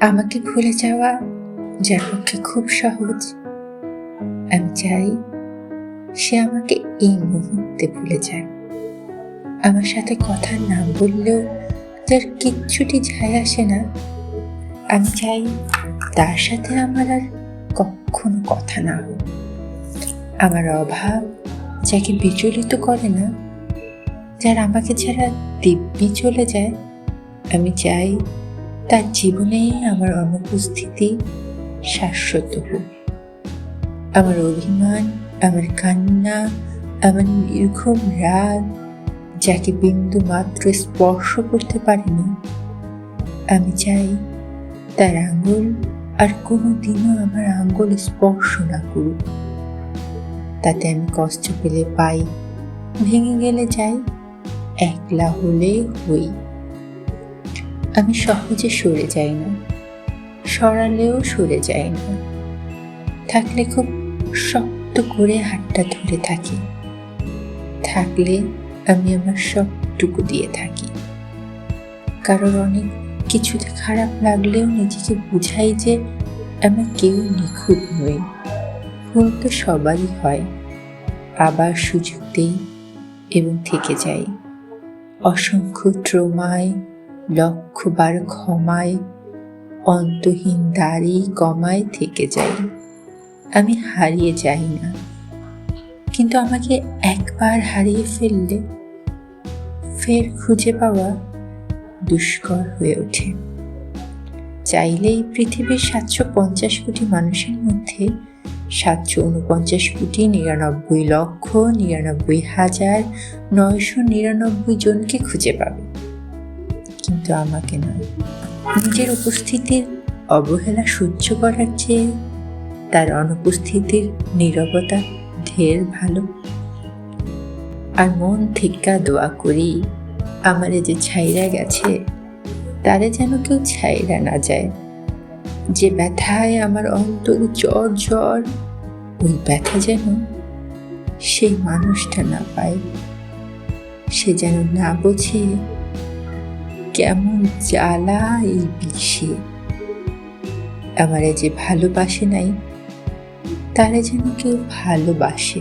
আমাকে ভুলে যাওয়া যার পক্ষে খুব সহজ। আমি চাই সে আমাকে এই মুহূর্তে ভুলে যায় আমার সাথে কথা না বললেও তার কিচ্ছুটি যায় আসে না। আমি চাই তার সাথে আমার আর কখনো কথা না হোক। আমার অভাব যাকে বিচলিত করে না, যার আমাকে ছাড়া দিব্যি চলে যায়। আমি চাই তার জীবনে আমার অনুপস্থিতি শাশ্বত হোক। আমার অভিমান, আমার কান্না, আমার নির্ঘুম রাগ, যাকে বিন্দু মাত্র স্পর্শ করতে পারেনি, আমি চাই তার আঙ্গুল আর কোনো দিনও আমার আঙ্গুল স্পর্শ না করুক। তাতে আমি কষ্ট পেলে পাই, ভেঙে গেলে যাই, একলা হলে হই। আমি সহজে সরে যাই না। সরালেও সরে যাই না। থাকলে খুব শক্ত করে হাতটা ধরে থাকি। থাকলে আমি আমার সবটুকু দিয়ে থাকি। কারোর অনেক কিছুতে খারাপ লাগলেও নিজেকে বুঝাই যে আমি কেউ নিখুঁত নই। ভুল তো সবারই হয়। আবার সুযোগ দেই এবং থেকে যাই। অসংখ্য ট্রমায় লক্ষবার ক্ষমায়, অন্তহীন দাড়ি কমায় থেকে যাই। আমি হারিয়ে যাই না। কিন্তু আমাকে একবার হারিয়ে ফেললে, ফের খুঁজে পাওয়া দুষ্কর হয়ে ওঠে। চাইলেই পৃথিবীর সাতশো পঞ্চাশ কোটি মানুষের মধ্যে সাতশো উনপঞ্চাশ কোটি নিরানব্বই লক্ষ নিরানব্বই হাজার নয়শো নিরানব্বই জনকে খুঁজে পাবে। কিন্তু আমাকে নয়। নিজের উপস্থিতির অবহেলা সহ্য করার চেয়ে তার অনুপস্থিতির নীরবতা ঢের ভালো। আর মন থেকে দোয়া করি, আমারে যে ছাইরা গেছে, তারে যেন কেউ ছাইরা না যায়। যে ব্যথায় আমার অন্তর জ্বর জ্বর, ওই ব্যথা যেন সেই মানুষটা না পায়। সে যেন না বোঝে কেমন জ্বালা এই বিষে। আমারে যে ভালোবাসে নাই তারা যেন কেউ ভালোবাসে।